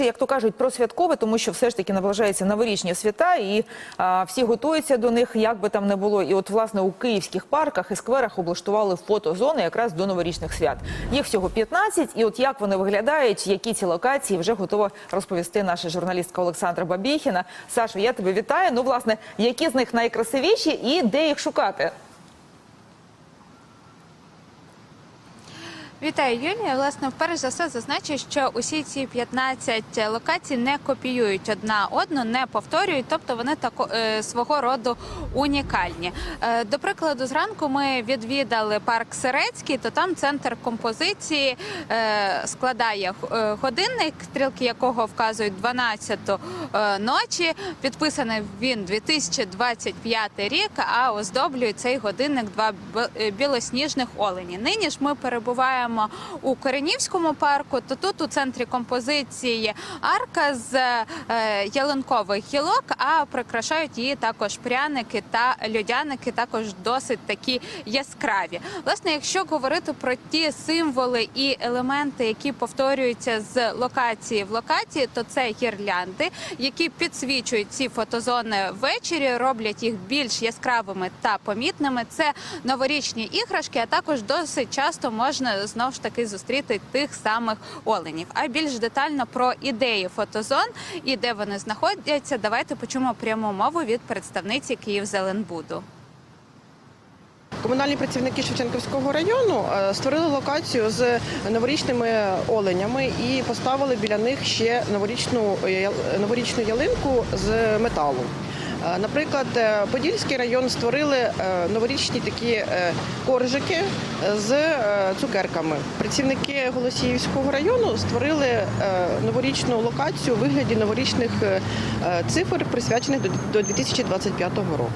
Як то кажуть, про святкове, тому що все ж таки наближаються новорічні свята, і а, всі готуються до них, як би там не було. І от власне у київських парках і скверах облаштували фотозони якраз до новорічних свят. Їх всього 15, і от як вони виглядають, які ці локації вже готова розповісти наша журналістка Олександра Бабіхіна. Сашо, я тебе вітаю. Ну, власне, які з них найкрасивіші і де їх шукати? Вітаю, Юлія. Власне, перш за все зазначу, що усі ці 15 локацій не копіюють одна одну, не повторюють, тобто вони тако е, свого роду унікальні. Е, до прикладу, зранку ми відвідали парк Сирецький, то там центр композиції е, складає годинник, стрілки якого вказують 12 е, ночі. Підписаний він 2025 рік, а оздоблює цей годинник два білосніжних олені. Нині ж ми перебуваємо у Коренівському парку. То тут у центрі композиції арка з е, ялинкових гілок, а прикрашають її також пряники та льодяники, також досить такі яскраві. Власне, якщо говорити про ті символи і елементи, які повторюються з локації в локації, то це гірлянди, які підсвічують ці фотозони ввечері, роблять їх більш яскравими та помітними. Це новорічні іграшки, а також досить часто можна знову ж таки зустріти тих самих оленів. А більш детально про ідеї фотозон і де вони знаходяться, давайте почуємо пряму мову від представниці Київзеленбуду. Комунальні працівники Шевченківського району е, створили локацію з новорічними оленями і поставили біля них ще новорічну я- новорічну ялинку з металу. Е, Наприклад, е, Подільський район створили е, новорічні такі коржики з цукерками. Працівники Голосіївського району створили новорічну локацію у вигляді новорічних цифр, присвячених до 2025 року.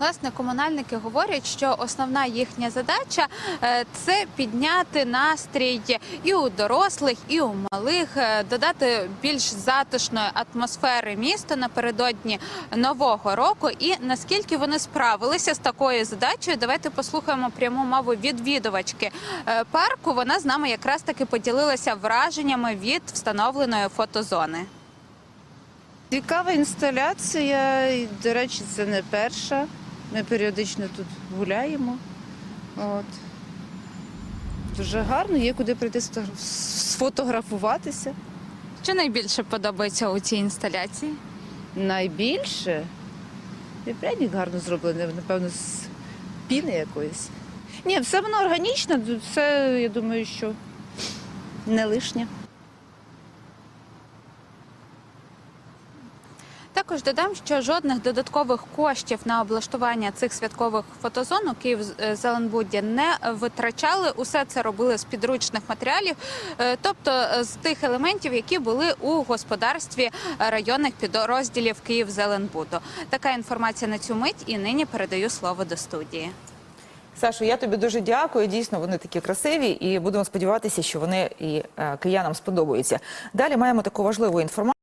Власне, комунальники говорять, що основна їхня задача е, це підняти настрій і у дорослих, і у малих, е, додати більш затишної атмосфери міста напередодні нового року. І наскільки вони справилися з такою задачею, давайте послухаємо пряму мову відвідувачки е, парку. Вона з нами якраз таки поділилася враженнями від встановленої фотозони. Цікава інсталяція, до речі, це не перша. Ми періодично тут гуляємо. От. Дуже гарно, є куди прийти сфотограф- сфотографуватися. Що найбільше подобається у цій інсталяції? Найбільше і пряник гарно зроблений, напевно, з піни якоїсь. Ні, все воно органічно, все, я думаю, що не лишнє. Також додам, що жодних додаткових коштів на облаштування цих святкових фотозон у Київ е, Зеленбуді не витрачали. Усе це робили з підручних матеріалів, е, тобто е, з тих елементів, які були у господарстві районних підрозділів Київ Зеленбуду. Така інформація на цю мить і нині передаю слово до студії. Сашо, я тобі дуже дякую. Дійсно, вони такі красиві, і будемо сподіватися, що вони і киянам сподобаються. Далі маємо таку важливу інформацію.